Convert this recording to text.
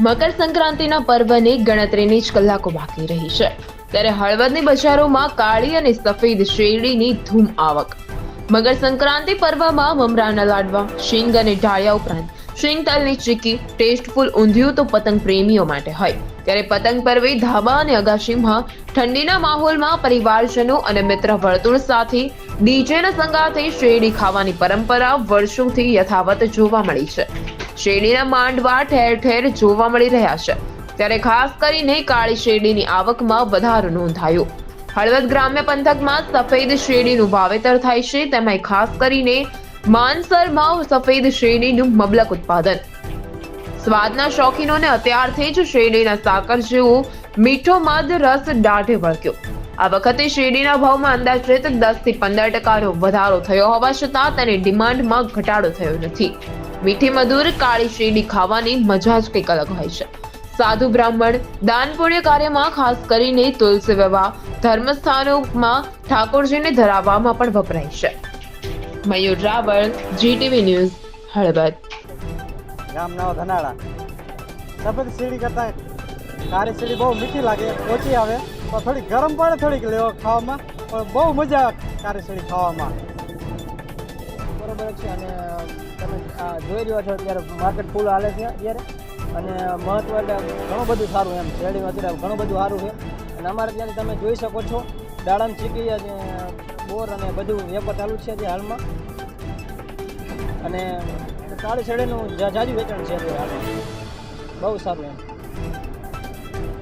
મકર સંક્રાંતિના પર્વની ગણતરીની જ કલાકો બાકી રહી છે. ત્યારે હળવદની બજારોમાં કાળી અને સફેદ શેરડીની ધૂમ આવક મકર સંક્રાંતિ પર્વમાં મમરાના લાડવા, શીંગ અને ઢાળિયા ઉપરાંત શીંગ તલની ચીકી, ટેસ્ટફુલ ઊંધિયું તો પતંગ પ્રેમીઓ માટે હોય. ત્યારે પતંગ પર્વે ધાબા અને અગાશીમાં ઠંડીના માહોલમાં પરિવારજનો અને મિત્ર વર્તુળ સાથે ડીજેના સંગાથે શેરડી ખાવાની પરંપરા વર્ષોથી યથાવત જોવા મળી છે. શેરડીના માંડવા ઠેર ઠેર જોવા મળી રહ્યા છે. ત્યારે ખાસ કરીને કાળી શેરડીની આવકમાં વધારો નોંધાયો. હળવદ ગ્રામ્ય પંથકમાં સફેદ શેરડીનું વાવેતર થાય છે તેમાં ખાસ કરીને માનસરમાં સફેદ શેરડીનું મબલક ઉત્પાદન. સ્વાદના શોખીનોને અત્યારથી જ શેરડીના સાકર જેવો મીઠો મધ રસ દાઢે વળગ્યો. આ વખતે શેરડીના ભાવમાં અંદાજિત દસથી પંદર ટકાનો વધારો થયો હોવા છતાં તેની ડિમાન્ડમાં ઘટાડો થયો નથી. મીઠી મધુર, કાળી શેરડી ખાવાની મજા જ કંઈક અલગ હોય છે. સાધુ બ્રાહ્મણ દાન પુણ્ય કાર્યમાં ખાસ કરીને તુલસી વિવાહ ધર્મસ્થાનોમાં ઠાકોરજીને ધરાવવામાં પણ વપરાય છે. Mayur Raval, GTV news, Halvad. ગામ નાવ ધનાળા સફેદ સીડી કરતા કાળી સીડી બહુ મીઠી લાગે, ઓછી આવે, પણ થોડી ગરમ પડે થોડીક લેવો ખાવામાં, પણ બહુ મજા આવે કાળી સીડી ખાવામાં. બરોબર છે અને તમે જોઈ રહ્યા છો અત્યારે માર્કેટ ફૂલ હાલે છે અત્યારે. અને મહત્વ એટલે ઘણું બધું સારું એમ. શેરડી અત્યારે ઘણું બધું સારું છે. અને અમારે ત્યાંથી તમે જોઈ શકો છો, દાડમ ચીકી અને બોર અને બધું વેપાર ચાલુ છે જે હાલમાં. અને કાળી શેરડીનું જાજુ વેચાણ છે હાલમાં. બહુ સારું એમ.